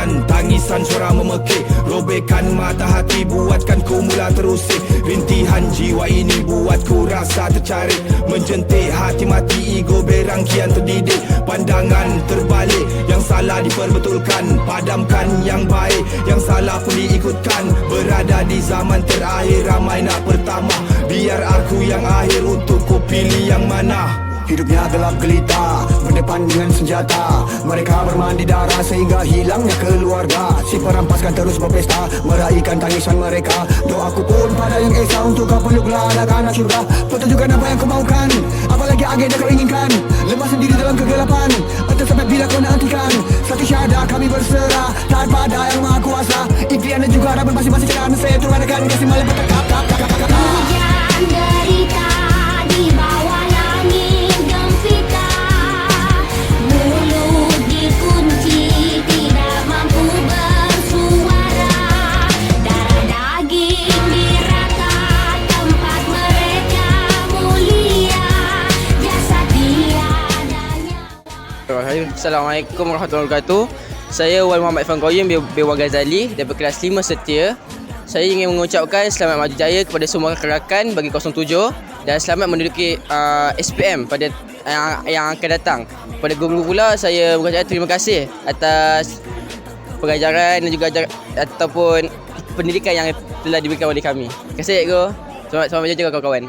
Telan tangisan suara memekik. Robekan mata hati buatkan ku mula terusik. Rintihan jiwa ini buatku rasa tercarik. Menjentik hati mati ego berang kian terdidik. Pandangan terbalik yang salah diperbetulkan. Padamkan yang baik yang salah pun diikutkan. Berada di zaman terakhir ramai nak pertama Biar aku yang akhir untuk ku pilih yang mana Hidupnya gelap gelita Berdepan dengan senjata. Mereka bermandi darah Sehingga hilangnya keluarga. Si perampaskan terus berpesta Meraihkan tangisan mereka. Doaku pun pada yang esa Untuk kau peluklah anak-anak syurga Pertunjukkan apa yang kau mahukan Apalagi agenda kau inginkan. Lepas sendiri dalam kegelapan Entah sampai bila kau nak hentikan. Satu syahadah kami berserah Taat pada yang maha kuasa. Impian dan juga harapan masing-masing jalan. Saya turunkan kasih malam nyawa Assalamualaikum warahmatullahi wabarakatuh. Saya Wan Muhammad bin bin Wan Ghazali daripada kelas 5 setia. Saya ingin mengucapkan selamat maju jaya kepada semua rakan-rakan bagi 07 dan selamat menduduki uh, SPM pada yang, yang akan datang. Pada guru-guru pula saya mengucapkan terima kasih atas pengajaran dan juga ajar, ataupun pendidikan yang telah diberikan oleh kami. Terima kasih cikgu. Selamat selamat berjaya kawan-kawan.